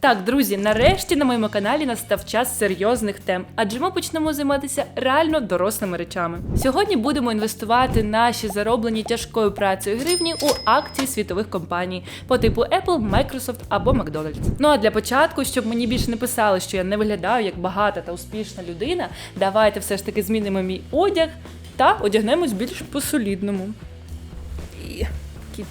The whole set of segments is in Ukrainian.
Так, друзі, нарешті на моєму каналі настав час серйозних тем, адже ми почнемо займатися реально дорослими речами. Сьогодні будемо інвестувати наші зароблені тяжкою працею гривні у акції світових компаній по типу Apple, Microsoft або McDonald's. Ну а для початку, щоб мені більше не писали, що я не виглядаю як багата та успішна людина, давайте все ж таки змінимо мій одяг та одягнемось більш по-солідному. І... Кіт.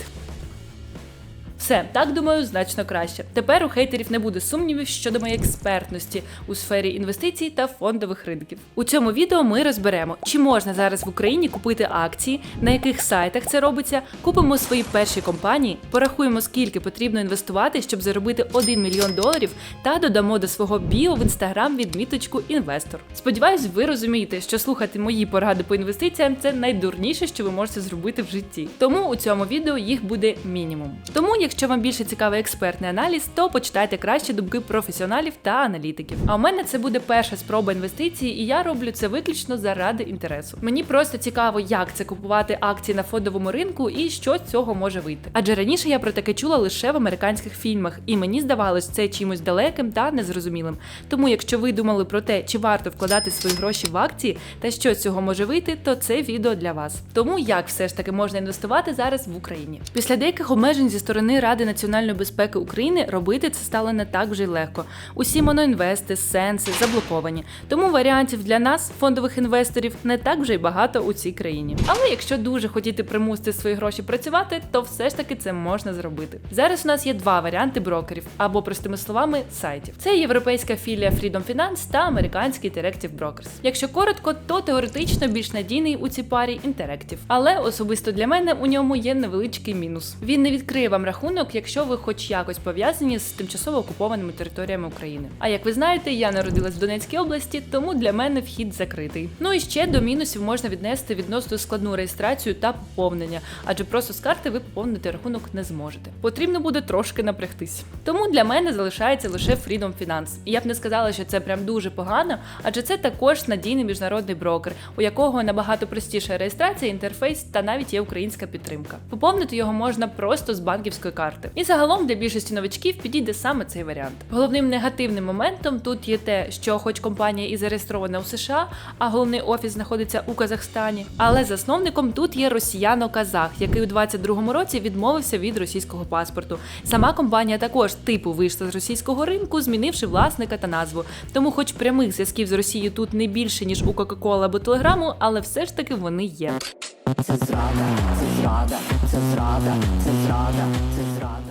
Все, так думаю, значно краще. Тепер у хейтерів не буде сумнівів щодо моєї експертності у сфері інвестицій та фондових ринків. У цьому відео ми розберемо, чи можна зараз в Україні купити акції, на яких сайтах це робиться, купимо свої перші компанії, порахуємо, скільки потрібно інвестувати, щоб заробити 1 мільйон доларів, та додамо до свого біо в інстаграм відміточку інвестор. Сподіваюсь, ви розумієте, що слухати мої поради по інвестиціям це найдурніше, що ви можете зробити в житті. Тому у цьому відео їх буде мінімум. Тому, якщо вам більше цікавий експертний аналіз, то почитайте краще думки професіоналів та аналітиків. А у мене це буде перша спроба інвестиції, і я роблю це виключно заради інтересу. Мені просто цікаво, як це купувати акції на фондовому ринку і що з цього може вийти. Адже раніше я про таке чула лише в американських фільмах, і мені здавалось це чимось далеким та незрозумілим. Тому, якщо ви думали про те, чи варто вкладати свої гроші в акції та що з цього може вийти, то це відео для вас. Тому як все ж таки можна інвестувати зараз в Україні? Після деяких обмежень зі сторони Ради національної безпеки України робити це стало не так вже й легко. Усі моноінвести, сенси заблоковані. Тому варіантів для нас, фондових інвесторів, не так вже й багато у цій країні. Але якщо дуже хотіти примусити свої гроші працювати, то все ж таки це можна зробити. Зараз у нас є два варіанти брокерів або, простими словами, сайтів. Це європейська філія Freedom Finance та американський Interactive Brokers. Якщо коротко, то теоретично більш надійний у цій парі Interactive. Але особисто для мене у ньому є невеличкий мінус. Він не відкриє вам рахунок, якщо ви хоч якось пов'язані з тимчасово окупованими територіями України. А як ви знаєте, я народилась в Донецькій області, тому для мене вхід закритий. Ну і ще до мінусів можна віднести відносно складну реєстрацію та поповнення, адже просто з карти ви поповнити рахунок не зможете. Потрібно буде трошки напрягтись. Тому для мене залишається лише Freedom Finance. І я б не сказала, що це прям дуже погано, адже це також надійний міжнародний брокер, у якого набагато простіша реєстрація, інтерфейс та навіть є українська підтримка. Поповнити його можна просто з банківської карти. І загалом для більшості новачків підійде саме цей варіант. Головним негативним моментом тут є те, що, хоч компанія і зареєстрована у США, а головний офіс знаходиться у Казахстані, але засновником тут є росіяно-казах, який у 22-му році відмовився від російського паспорту. Сама компанія також типу вийшла з російського ринку, змінивши власника та назву. Тому, хоч прямих зв'язків з Росією тут не більше ніж у Кока-Кола або Телеграму, але все ж таки вони є. Це зрада, це зрада, це зрада, це зрада, це зрада.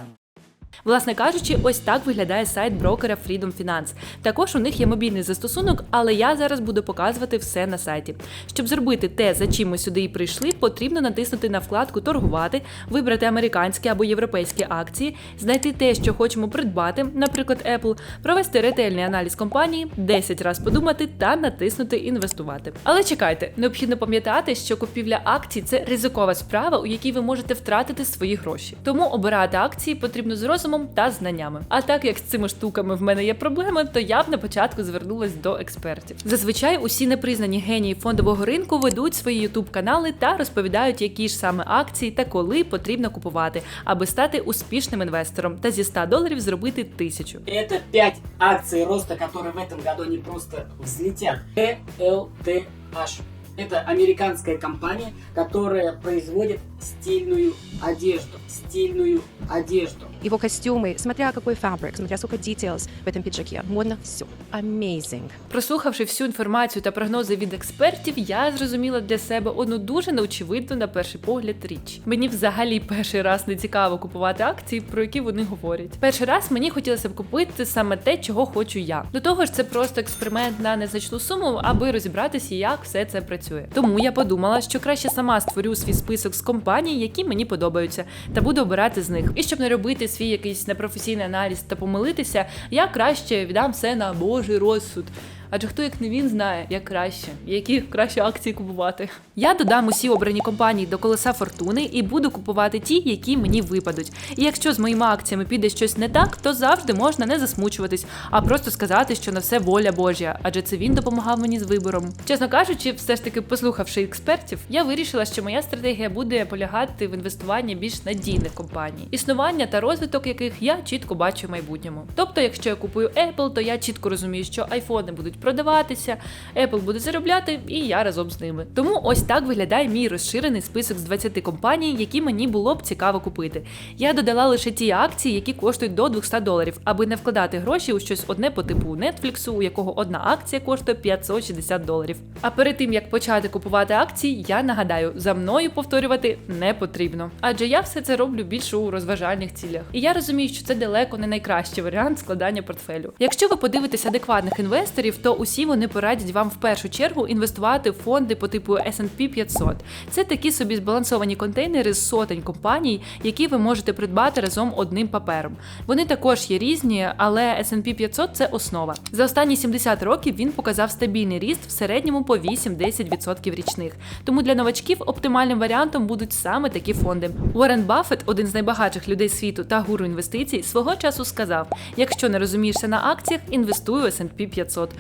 Власне кажучи, ось так виглядає сайт брокера Freedom Finance. Також у них є мобільний застосунок, але я зараз буду показувати все на сайті. Щоб зробити те, за чим ми сюди і прийшли, потрібно натиснути на вкладку Торгувати, вибрати американські або європейські акції, знайти те, що хочемо придбати, наприклад, Apple, провести ретельний аналіз компанії, 10 разів подумати та натиснути інвестувати. Але чекайте, необхідно пам'ятати, що купівля акцій це ризикова справа, у якій ви можете втратити свої гроші. Тому обирати акції потрібно з розумом та знаннями. А так як з цими штуками в мене є проблеми, то я б на початку звернулась до експертів. Зазвичай усі непризнані генії фондового ринку ведуть свої ютуб канали та розповідають, які ж саме акції та коли потрібно купувати, аби стати успішним інвестором та зі 100 доларів зробити тисячу. Это 5 акций роста, которые в этом году не просто взлетят. ELTH. Это американская компания, которая производит стильную одежду. Стильную одежду. Его костюмы, смотря какой фабрик, смотря сколько details в этом пиджаке. Модно все. Amazing. Прослухавши всю інформацію та прогнози від експертів, я зрозуміла для себе одну дуже неочевидну на перший погляд річ. Мені взагалі перший раз не цікаво купувати акції, про які вони говорять. Перший раз мені хотілося б купити саме те, чого хочу я. До того ж, це просто експеримент на незначну суму, аби розібратися, як все це працює. Тому я подумала, що краще сама створю свій список з компаній, які мені подобаються, та буду обирати з них. І щоб не робити свій якийсь непрофесійний аналіз та помилитися, я краще віддам все на Божий розсуд. Адже хто як не він знає, як краще, які краще акції купувати. Я додам усі обрані компанії до колеса фортуни і буду купувати ті, які мені випадуть. І якщо з моїми акціями піде щось не так, то завжди можна не засмучуватись, а просто сказати, що на все воля Божя, адже це він допомагав мені з вибором. Чесно кажучи, все ж таки послухавши експертів, я вирішила, що моя стратегія буде полягати в інвестуванні більш надійних компаній, існування та розвиток яких я чітко бачу в майбутньому. Тобто, якщо я купую Apple, то я чітко розумію, що айфони будуть продаватися, Apple буде заробляти, і я разом з ними. Тому ось так виглядає мій розширений список з 20 компаній, які мені було б цікаво купити. Я додала лише ті акції, які коштують до 200 доларів, аби не вкладати гроші у щось одне по типу Netflix, у якого одна акція коштує 560 доларів. А перед тим як почати купувати акції, я нагадаю, за мною повторювати не потрібно, адже я все це роблю більше у розважальних цілях. І я розумію, що це далеко не найкращий варіант складання портфелю. Якщо ви подивитесь адекватних інвесторів, то усі вони порадять вам в першу чергу інвестувати в фонди по типу S&P 500. Це такі собі збалансовані контейнери з сотень компаній, які ви можете придбати разом одним папером. Вони також є різні, але S&P 500 – це основа. За останні 70 років він показав стабільний ріст в середньому по 8-10% річних. Тому для новачків оптимальним варіантом будуть саме такі фонди. Уоррен Баффет, один з найбагатших людей світу та гуру інвестицій, свого часу сказав: якщо не розумієшся на акціях, інвестуй у S&P 500.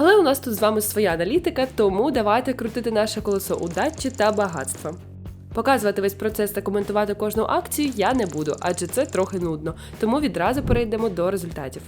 Але у нас тут з вами своя аналітика, тому давайте крутити наше колесо удачі та багатства. Показувати весь процес та коментувати кожну акцію я не буду, адже це трохи нудно, тому відразу перейдемо до результатів.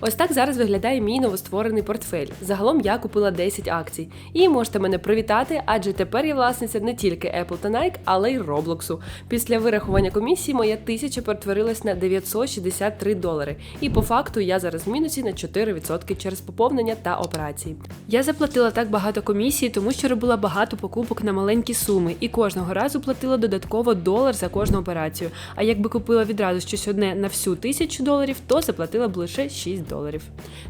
Ось так зараз виглядає мій новостворений портфель. Загалом я купила 10 акцій. І можете мене привітати, адже тепер я власниця не тільки Apple та Nike, але й Роблоксу. Після вирахування комісії моя тисяча перетворилась на 963 долари. І по факту я зараз в мінусі на 4% через поповнення та операції. Я заплатила так багато комісії, тому що робила багато покупок на маленькі суми, і кожного разу платила додатково долар за кожну операцію. А якби купила відразу щось одне на всю тисячу доларів, то заплатила б лише 6 доларів.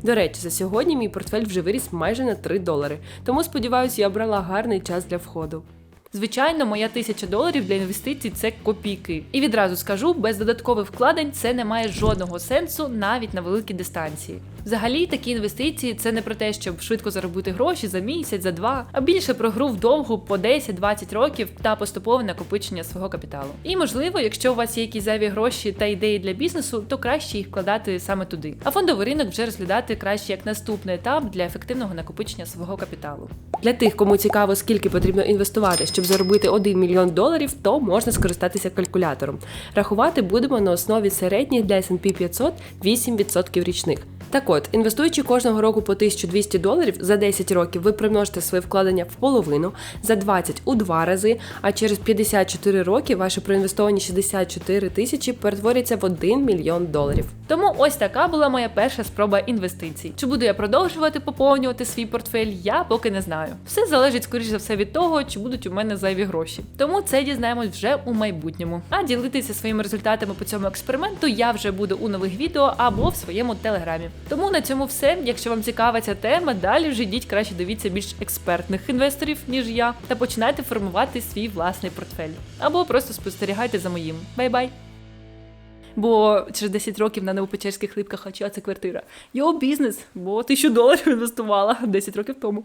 До речі, за сьогодні мій портфель вже виріс майже на 3 долари. Тому сподіваюся, я обрала гарний час для входу. Звичайно, моя тисяча доларів для інвестицій це копійки. І відразу скажу, без додаткових вкладень це не має жодного сенсу навіть на великі дистанції. Взагалі, такі інвестиції це не про те, щоб швидко заробити гроші за місяць, за два, а більше про гру вдовгу по 10-20 років та поступове накопичення свого капіталу. І можливо, якщо у вас є якісь зайві гроші та ідеї для бізнесу, то краще їх вкладати саме туди. А фондовий ринок вже розглядати краще як наступний етап для ефективного накопичення свого капіталу. Для тих, кому цікаво, скільки потрібно інвестувати, щоб заробити 1 мільйон доларів, то можна скористатися калькулятором. Рахувати будемо на основі середніх для S&P 500 8% річних. Так от, інвестуючи кожного року по 1200 доларів за 10 років, ви примножите своє вкладення в половину, за 20 у два рази, а через 54 роки ваші проінвестовані 64 тисячі перетворяться в 1 мільйон доларів. Тому ось така була моя перша спроба інвестицій. Чи буду я продовжувати поповнювати свій портфель, я поки не знаю. Все залежить скоріш за все від того, чи будуть у мене зайві гроші. Тому це дізнаємось вже у майбутньому. А ділитися своїми результатами по цьому експерименту я вже буду у нових відео або в своєму телеграмі. Тому на цьому все. Якщо вам цікава ця тема, далі вже йдіть краще дивіться більш експертних інвесторів, ніж я, та починайте формувати свій власний портфель. Або просто спостерігайте за моїм. Бай-бай! Бо через 10 років на Новопечерських липках, а чия це квартира. Його бізнес, бо тисячу доларів інвестувала 10 років тому.